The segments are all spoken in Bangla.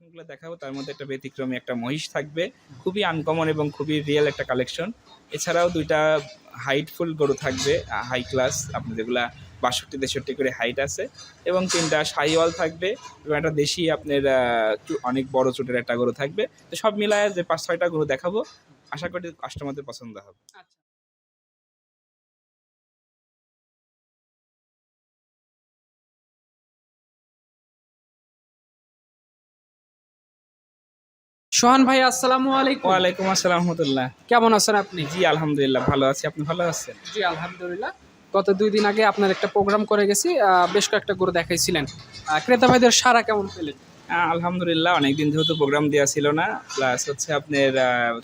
কালেকশনগুলো দেখাবো। তার মধ্যে একটা ব্যতিক্রমী একটা মহিষ থাকবে। খুবই আনকমন এবং খুবই রিয়েল একটা কালেকশন এছাড়াও দুইটা হাইটফুল গরু থাকবে হাই ক্লাস আপনি যেগুলা বাষট্টি, তেষট্টি করে হাইট আছে। এবং তিনটা সাইওয়াল থাকবে এবং একটা দেশি আপনার অনেক বড় চোটের একটা গরু থাকবে। তো সব মিলায় যে পাঁচ ছয়টা গরু দেখাবো, আশা করি কাস্টমারদের পছন্দ হবে। সোহান ভাই আসসালামু আলাইকুম। ওয়ালাইকুম আসসালাম রহমতুল্লাহ। কেমন আছেন আপনি? জি আলহামদুলিল্লাহ ভালো আছি। আপনি ভালো আছেন? জি আলহামদুলিল্লাহ। গত দুই দিন আগে আপনার একটা প্রোগ্রাম করে গেছি বেশ কয়েকটা গরু দেখাইছিলেন। ক্রেতা ভাইদের সারা কেমন পেলেন? আলহামদুলিল্লাহ অনেকদিন যেহেতু প্রোগ্রাম দেওয়া ছিল না প্লাস হচ্ছে আপনার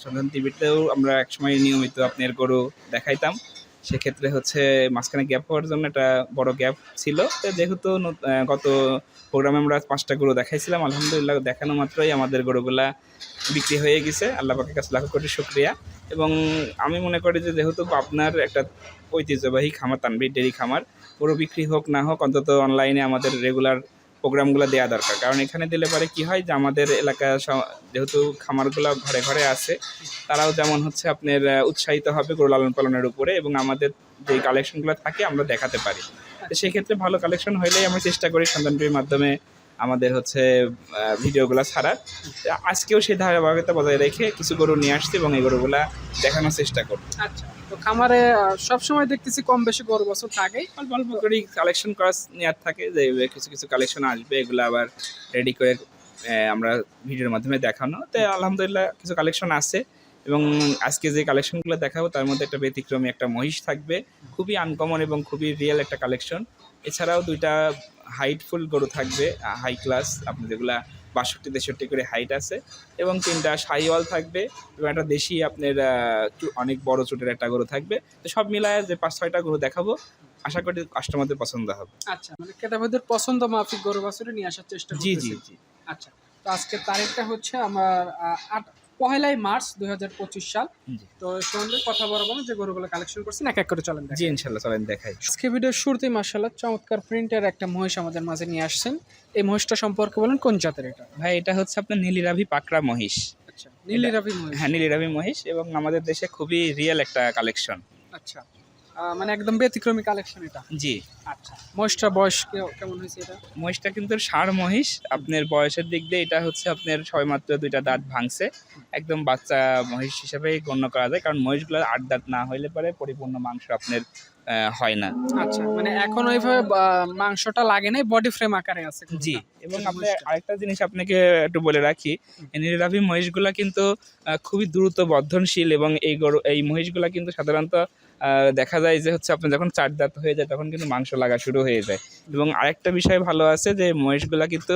সন্ধান টিভিতেও আমরা একসময় নিয়মিত আপনার গরু দেখাইতাম। সেক্ষেত্রে হচ্ছে মাঝখানে গ্যাপ হওয়ার জন্য একটা বড় গ্যাপ ছিল। তো যেহেতু গত প্রোগ্রামে আমরা পাঁচটা গরু দেখাইছিলাম, আলহামদুলিল্লাহ দেখানো মাত্রই আমাদের গরুগুলা বিক্রি হয়ে গেছে। আল্লাহ পাকের কাছে লাখ কোটি শুক্রিয়া। এবং আমি মনে করি যে যেহেতু আপনার একটা ঐতিহ্যবাহী খামার তানবির ডেরি খামার, গরু বিক্রি হোক না হোক, অন্তত অনলাইনে আমাদের রেগুলার প্রোগ্রামগুলো দেওয়া দরকার। কারণ এখানে দিলে পরে কি হয় যে, আমাদের এলাকা যেহেতু খামারগুলো ঘরে ঘরে আছে, তারাও যেমন হচ্ছে আপনার উৎসাহিত হবে গরু লালন পালনের উপরে এবং আমাদের যে কালেকশনগুলো থাকে, আমরা দেখাতে পারি। সেক্ষেত্রে ভালো কালেকশন হইলেই আমরা চেষ্টা করি সন্তানটির মাধ্যমে আমাদের হচ্ছে ভিডিওগুলো ছাড়ার আজকেও সেই ধারাবাহিকতা বজায় রেখে কিছু গরু নিয়ে আসছি এবং এই গরুগুলা দেখানোর চেষ্টা করব। আচ্ছা তো খামারে সব সময় দেখতেছি কম বেশি গরু বছর থাকেই অল্প অল্প করেই কালেকশন করার নেওয়ার থাকে, যে কিছু কিছু কালেকশন আসবে, এগুলো আবার রেডি করে আমরা ভিডিওর মাধ্যমে দেখানো। তো আলহামদুলিল্লাহ কিছু কালেকশন আছে এবং আজকে যে কালেকশনগুলো দেখাবো, তার মধ্যে একটা ব্যতিক্রমী একটা মহিষ থাকবে। খুবই আনকমন এবং খুবই রিয়েল একটা কালেকশন এছাড়াও দুইটা হাইটফুল গরু থাকবে হাই ক্লাস আপনি যেগুলা বাষট্টি তেষট্টি করে হাইট আছে এবং তিনটা সাইওয়াল থাকবে এবং একটা দেশি আপনার অনেক বড় চুটের একটা গরু থাকবে। তো সব মিলায় যে পাঁচ ছয়টা গরু দেখাবো আশা করি কাস্টমারদের পছন্দ হবে। আচ্ছা মানে ক্রেতা ভাইদের পছন্দ মাফিক গরু বছরে নিয়ে আসার চেষ্টা জি জি জি। আচ্ছা তো আজকে তারিখটা হচ্ছে আমার আট পহেলাই মার্চ দু হাজার পঁচিশ সাল। তো সন্ধ্যে কথা বলা না যে গরুগুলো কালেকশন করছেন এক এক করে চলেন জি ইনশাল্লাহ চলেন দেখাই। আজকে ভিডিওর শুরুতেই মার্শাল্লাহ চমৎকার প্রিন্টের একটা মহিষ আমাদের মাঝে নিয়ে আসছেন। এই মহিষটা সম্পর্কে বলেন কোন জাতের এটা? ভাই এটা হচ্ছে আপনার নীলিরাভি পাকড়া মহিষ। আচ্ছা নীলিরাভি মহিষ। হ্যাঁ নীলিরাভি মহিষ এবং আমাদের দেশে খুবই রিয়েল একটা কালেকশন আচ্ছা। মানে একদম ব্যতিক্রমী কালেকশন এটা? জি। আচ্ছা মহিষটার বয়স কেমন হয়েছে এটা? মহিষটা কিন্তু ষাঁড় মহিষ। আপনার বয়সের দিক দিয়ে এটা হচ্ছে আপনার সবেমাত্র দুইটা দাঁত ভাঙছে। একদম বাচ্চা মহিষ হিসেবেই গণ্য করা যায়। কারণ মহিষগুলো আট দাঁত না হইলে পরে পরিপূর্ণ মাংস আপনার হয় না। আচ্ছা মানে এখন ওইভাবে মাংসটা লাগে নাই বডি ফ্রেম আকারে আছে জি এবং আপনি আরেকটা জিনিস আপনাকে একটু বলে রাখি এই নীলরাভি মহিষগুলা কিন্তু খুবই দ্রুত বর্ধনশীল এবং এই গরু এই মহিষগুলা কিন্তু সাধারণত দেখা যায় যে হচ্ছে আপনি যখন চার দাঁত হয়ে যায় তখন কিন্তু মাংস লাগা শুরু হয়ে যায়। এবং আরেকটা বিষয় ভালো আছে যে মহিষগুলা কিন্তু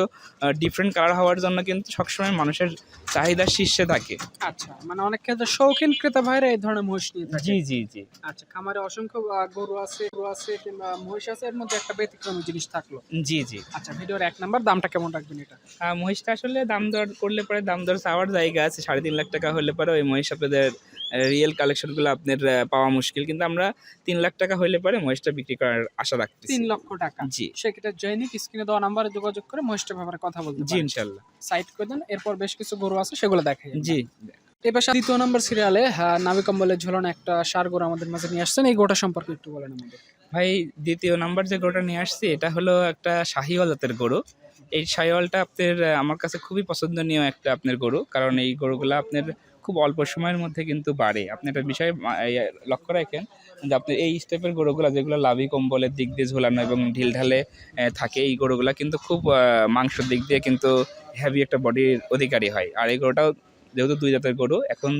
ডিফারেন্ট কালার হওয়ার জন্য কিন্তু সবসময় মানুষের চাহিদা শীর্ষে থাকে। আচ্ছা মানে অনেক ক্ষেত্রে শৌখিন ক্রেতা ভাইরা এই ধরনের মহিষ নিয়ে থাকে। জি জি জি। আচ্ছা খামারে অসংখ্য গরু আছে গরু আছে কিংবা মহিষ আছে এর মধ্যে একটা ব্যতিক্রমী জিনিস থাকল। জি জি। আচ্ছা ভিডিওর এক নাম্বার দামটা কেমন রাখবেন এটা? মহিষটা আসলে দাম দর করলে পরে দাম দর চাওয়ার জায়গা আছে সাড়ে তিন লাখ টাকা হলে পরে ওই মহিষ আপনাদের রিয়েল কালেকশনগুলো আপনার পাওয়া মুশকিল। কিন্তু আমরা তিন লাখ টাকা হইলে পরে মহিষটা বিক্রি করার আশা রাখতেছি। তিন লক্ষ টাকা। জি। সেক্ষেত্রে জৈনিক স্ক্রিনে দেওয়া নাম্বারে যোগাযোগ করে মহিষটার ব্যাপারে কথা বলতে জি ইনশাল্লাহ। সাইড করে দেন এরপর বেশ কিছু গরু আছে সেগুলো দেখাই জি। এবার দ্বিতীয় নম্বর সিরিয়ালে নাবি কম্বলে ঝোলানো একটা সার গরু আমাদের মাঝে নিয়ে আসছেন। এই গোটা সম্পর্কে একটু বলেন আমাদের। ভাই দ্বিতীয় নাম্বার যে গরুটা নিয়ে আসছি এটা হলো একটা শাহিওয়াল জাতের গরু। এই শাহিওয়ালটা আপনার আমার কাছে খুবই পছন্দনীয় একটা আপনার গরু। কারণ এই গরুগুলো আপনার খুব অল্প সময়ের মধ্যে কিন্তু বাড়ে। আপনি একটা বিষয় আহ, লক্ষ্য রাখেন যে আপনি এই স্টেপের গরুগুলো যেগুলো লাভি কম্বলের দিক দিয়ে ঝোলানো এবং ঢিলঢালে থাকে এই গরুগুলা কিন্তু খুব মাংসর মাংসের দিক দিয়ে কিন্তু হ্যাভি একটা বডির অধিকারী হয়। আর এই গরুটাও যেহেতু দুই জাতের গরু এখন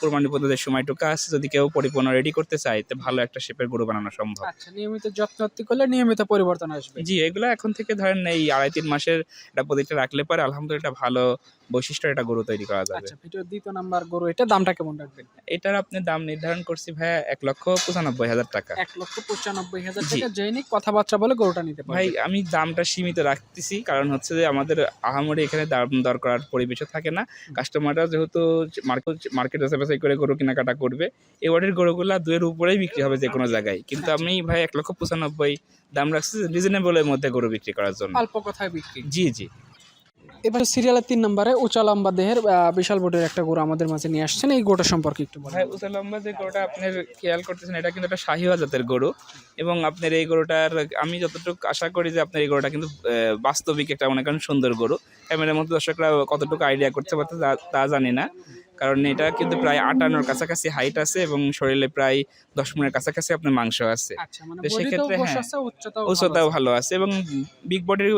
কোরবানি পদ্ধতির সময়টুকু আছে যদি কেউ পরিপূর্ণ রেডি করতে চায় তো ভালো একটা শেপের গরু বানানো সম্ভব। আচ্ছা নিয়মিত যত্ন করলে নিয়মিত পরিবর্তন আসবে। জি এগুলো এখন থেকে ধরেন এই আড়াই তিন মাসের একটা প্রতিটা রাখলে পরে আলহামদুলিল্লাহ ভালো বৈশিষ্ট্য একটা গরু তৈরি করা যাবে। আচ্ছা ভিডিওর দ্বিতীয় নাম্বার গরু এটা দামটা কেমন রাখবেন? এটার আপনি দাম নির্ধারণ করছি ভাইয়া এক লক্ষ পঁচানব্বই হাজার টাকা। এক লক্ষ পঁচানব্বই হাজার। টাকা জৈনিক কথাবার্তা বলে গরুটা নিতে ভাই আমি দামটা সীমিত রাখতেছি কারণ হচ্ছে যে আমাদের আহামরি এখানে দাম দর করার পরিবেশও থাকে না। কাস্টমাররা যেহেতু মার্কেট মার্কেট যাচাই করে গরু কেনাকাটা করবে এই ওয়ার্ডের গরুগুলা দুয়ের উপরেই বিক্রি হবে যে কোনো জায়গায়। কিন্তু আচ্ছা। আমি ভাই এক লক্ষ পঁচানব্বই দাম রাখছি রিজনেবলের মধ্যে গরু বিক্রি করার জন্য। অল্প কথায় বিক্রি। জি জি। এবার সিরিয়ালের তিন নম্বরে উঁচা লম্বা দেহের বিশাল বোটের একটা গরু আমাদের মাঝে নিয়ে আসছেন। এই গোটা সম্পর্কে একটু বলেন। হয় উঁচা লম্বা যে গরুটা আপনার খেয়াল করতেছেন, এটা কিন্তু একটা শাহিওয়া জাতের গরু এবং আপনার এই গরুটার, আমি যতটুকু আশা করি যে আপনার এই গরুটা কিন্তু বাস্তবিক একটা মনে করেন সুন্দর গরু। ক্যামেরার মধ্যে দর্শকরা কতটুকু আইডিয়া করতে পারতে তা জানি না। কারণ এটা কিন্তু প্রায় আটান্নর কাছাকাছি হাইট আছে এবং শরীরে প্রায় দশ মনের কাছাকাছি আপনার মাংস আছে। আচ্ছা মানে তো সেক্ষেত্রে হ্যাঁ, উচ্চতাও উচ্চতাও ভালো আছে। এবং বিগ বডির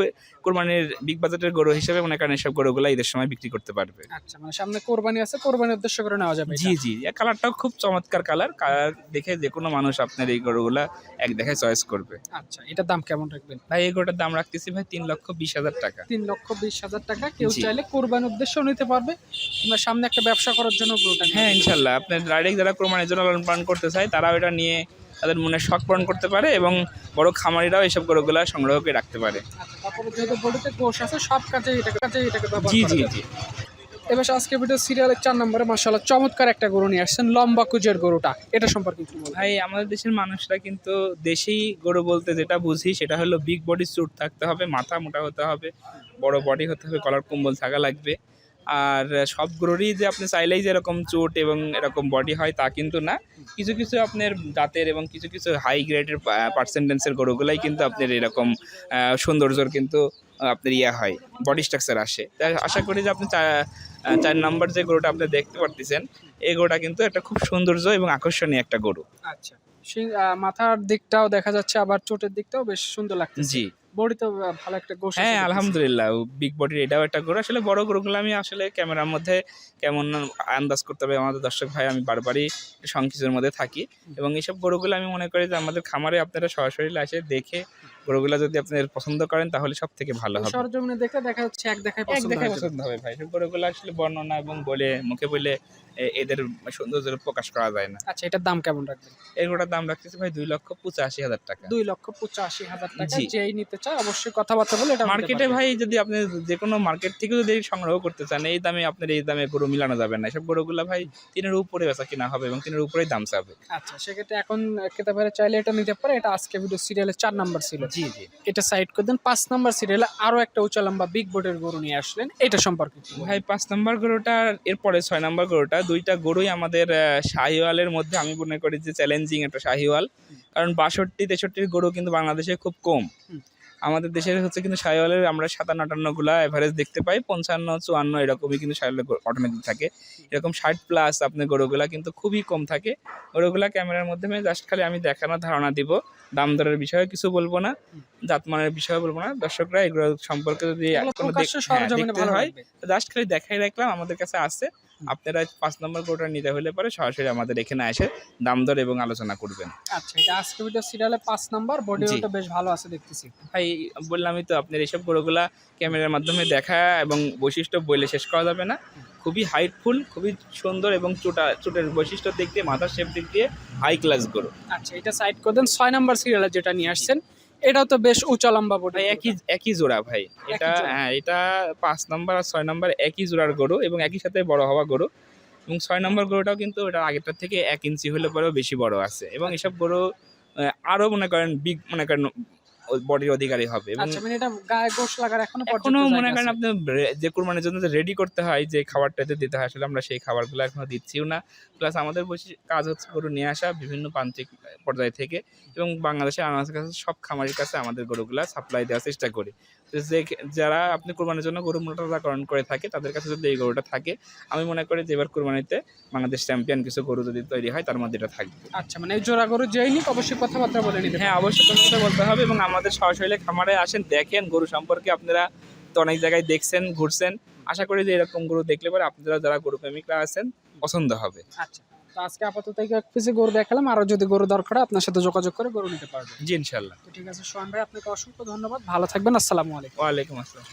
কোরবানির বিগ বাজেটের গরু হিসেবে মনে করেন এসব গরুগুলো ঈদের সময় বিক্রি করতে পারবে। আচ্ছা মানে সামনে কোরবানি আছে কোরবানির উদ্দেশ্য করে নেওয়া যাবে জি জি কালারটাও খুব চমৎকার কালার কালার দেখে যে কোনো মানুষ আপনার এই গরুগুলা এক দেখে চয়েস করবে। আচ্ছা এটার দাম কেমন রাখবেন? ভাই এই গরুটার দাম রাখতেছি ভাই তিন লক্ষ বিশ হাজার টাকা। তিন লক্ষ বিশ হাজার টাকা কেউ চাইলে কোরবানির উদ্দেশ্য নিতে পারবে। সামনে একটা ব্যবসা করার জন্য গরুটা হ্যাঁ ইনশাল্লাহ। আপনার ডাইরেক্ট যারা কোরবানির জন্য লালন পালন করতে চায় তারাও এটা নিয়ে তাদের মনে শখ পূরণ করতে পারে এবং বড় খামারিরাও এইসব গরুগুলো সংগ্রহ করে রাখতে পারে। আচ্ছা জি জি জি। এবার আজকে ভিডিও সিরিয়ালের চার নম্বরে মাসাল্লাহ চমৎকার একটা গরু নিয়ে আসছেন লম্বা কুজের গরুটা। এটা সম্পর্কে ভাই আমাদের দেশের মানুষরা কিন্তু দেশেই গরু বলতে যেটা বুঝি সেটা হলো বিগ বডি স্যুট থাকতে হবে মাথা মোটা হতে হবে বড় বডি হতে হবে কলার কম্বল থাকা লাগবে। আর সব গরুরই যে আপনি চাইলেই যে এরকম চোট এবং এরকম বডি হয় তা কিন্তু না। কিছু কিছু আপনার দাঁতের এবং কিছু কিছু হাই গ্রেডের পার্সেন্টেন্সের গরুগুলাই কিন্তু আপনার এরকম সৌন্দর্যর কিন্তু আপনার ইয়ে হয় বডি স্ট্রাকচার আসে। আশা করি যে আপনি চার নম্বর যে গরুটা আপনি দেখতে পারতেছেন এই গরুটা কিন্তু একটা খুব সৌন্দর্য এবং আকর্ষণীয় একটা গরু। আচ্ছা সেই মাথার দিকটাও দেখা যাচ্ছে আবার চোটের দিকটাও বেশ সুন্দর লাগছে জি। বডি তো ভালো একটা গোশ হ্যাঁ আলহামদুলিল্লাহ বিগ বডির এটাও একটা গরু আসলে বড় গরুগুলো আমি আসলে ক্যামেরার মধ্যে কেমন আন্দাজ করতে হবে আমাদের দর্শক ভাই আমি বারবারই সংকিচের মধ্যে থাকি। এবং এইসব গরুগুলো আমি মনে করি যে আমাদের খামারে আপনারা সরাসরি এসে দেখে গরুগুলো যদি আপনি পছন্দ করেন তাহলে সব থেকে ভালো হবে। সরজমিনে দেখলে দেখা যাচ্ছে এক দেখায় পছন্দ দেখে যাবে। পছন্দ হবে ভাই। সব গরুগুলো আসলে বর্ণনা এবং বলে মুখে বলে এদের সৌন্দর্য প্রকাশ করা যায় না। আচ্ছা এটার দাম কেমন রাখবেন? গরুটার দাম রাখতেছি ভাই দুই লক্ষ পঁচাশি হাজার টাকা। দুই লক্ষ পঁচাশি হাজার টাকা যেই নিতে চায় অবশ্যই কথাবার্তা বলে এটা মার্কেটে ভাই যদি আপনি যে কোনো মার্কেট থেকে যদি সংগ্রহ করতে চান এই দামে আপনার এই দামে গরু মিলানো যাবে না। এসব গরুগুলো ভাই তিনের উপরে বেচা কিনা হবে এবং তিনের উপরেই দাম চাবে। আচ্ছা সেক্ষেত্রে এখন খেতে পারে চাইলে এটা নিতে পারে। এটা আজকে ভিডিও সিরিয়ালের চার নাম্বার ছিল জি জি। এটা সাইড করে দেন। পাঁচ নাম্বার সিরিয়ালে আরও একটা উঁচা লম্বা বিগ বোর্ডের গরু নিয়ে আসলেন। এটা সম্পর্কে একটু বলুন। ভাই পাঁচ নম্বর গরুটা এরপরে ছয় নম্বর গরুটা দুইটা গরুই আমাদের আহ, শাহিওয়ালের মধ্যে আমি মনে করি যে চ্যালেঞ্জিং একটা শাহিওয়াল। কারণ বাষট্টি তেষট্টির গরু কিন্তু বাংলাদেশে খুব কম। হুম। আমাদের দেশের হচ্ছে কিন্তু শাহিওয়ালের আমরা সাতান্ন আটান্নগুলা এভারেজ দেখতে পাই পঞ্চান্ন চুয়ান্ন এরকমই কিন্তু শাহিওয়ালের অটোমেটিক থাকে। এরকম ষাট প্লাস আপনার গরুগুলা কিন্তু খুবই কম থাকে। গরুগুলা ক্যামেরার মাধ্যমে জাস্ট খালি আমি দেখানোর ধারণা দিব। দাম দরের বিষয়ে কিছু বলব না জাতমানের বিষয়ে বলব না। দর্শকরা এগুলো সম্পর্কে যদি কোনো হ্যাঁ, দেখতে হয় জাস্ট খালি দেখাই রাখলাম আমাদের কাছে আছে। আপনারা পাঁচ নম্বর গরুটা নিতে হলে পরে সরাসরি আমাদের এখানে এসে দাম দর এবং আলোচনা করবেন। আচ্ছা এটা আজকে ভিডিও সিরিয়ালে পাঁচ নাম্বার বডি বেশ ভালো আছে দেখতেছি। ভাই বললামই তো আপনার এইসব গরুগুলা ক্যামেরার মাধ্যমে দেখা এবং বৈশিষ্ট্য বলে শেষ করা যাবে না। খুবই হাইটফুল খুবই সুন্দর এবং চোটা চোটের বৈশিষ্ট্য দিক দিয়ে মাথার শেপ দিক দিয়ে হাই ক্লাস গরু। আচ্ছা এটা সাইড করে দেন ছয় নম্বর সিরিয়ালে যেটা নিয়ে আসছেন এটাও তো বেশ উঁচা লম্বা বডি ভাই একই একই জোড়া ভাই। এটা হ্যাঁ এটা পাঁচ নম্বর আর ছয় নম্বর একই জোড়ার গরু এবং একই সাথে বড় হওয়া গরু। এবং ছয় নম্বর গরুটাও কিন্তু এটা আগেরটার থেকে এক ইঞ্চি হলে পরেও বেশি বড় আছে। এবং এসব গরু আরও আরও মনে করেন বিগ মনে করেন বডির অধিকারী হবে এবং আচ্ছা মানে এটা গায়ে গোশ লাগার এখনও এখনও মনে করেন আপনি যে কোরবানির জন্য রেডি করতে হয় যে খাবারটাতে দিতে হয় আসলে আমরা সেই খাবারগুলো এখনও দিচ্ছিও না। প্লাস আমাদের বসে কাজ হচ্ছে গরু নিয়ে আসা বিভিন্ন প্রান্তিক পর্যায় থেকে এবং বাংলাদেশের আনাজ কাছে সব খামারের কাছে আমাদের গরুগুলা সাপ্লাই দেওয়ার চেষ্টা করি। যে যারা আপনি কোরবানির জন্য গরু মোটাতাকরণ করে থাকে তাদের কাছে যদি এই গরুটা থাকে আমি মনে করি যে এবার কোরবানিতে বাংলাদেশ চ্যাম্পিয়ন কিছু গরু যদি তৈরি হয় তার মধ্যে এটা থাকবে। আচ্ছা মানে জোড়া গরু যেই নিক অবশ্যই কথাবার্তা বলে নিতে হ্যাঁ অবশ্যই তোমার কথা বলতে হবে এবং আমাদের সরাসরি খামারে আসেন দেখেন গরু সম্পর্কে আপনারা তো অনেক জায়গায় দেখছেন ঘুরছেন। আশা করি যে এরকম গরু দেখলে পরে আপনারা যারা গরু প্রেমিকরা আছেন পছন্দ হবে। আচ্ছা তো আজকে আপাতত এক পিসে গরু দেখালাম আরও যদি গরু দরকার আপনার সাথে যোগাযোগ করে গরু নিতে পারবেন। জি ইনশাল্লাহ ঠিক আছে সোহান ভাই আপনাকে অসংখ্য ধন্যবাদ ভালো থাকবেন আসসালামু আলাইকুম। ওয়ালাইকুম আসসালাম।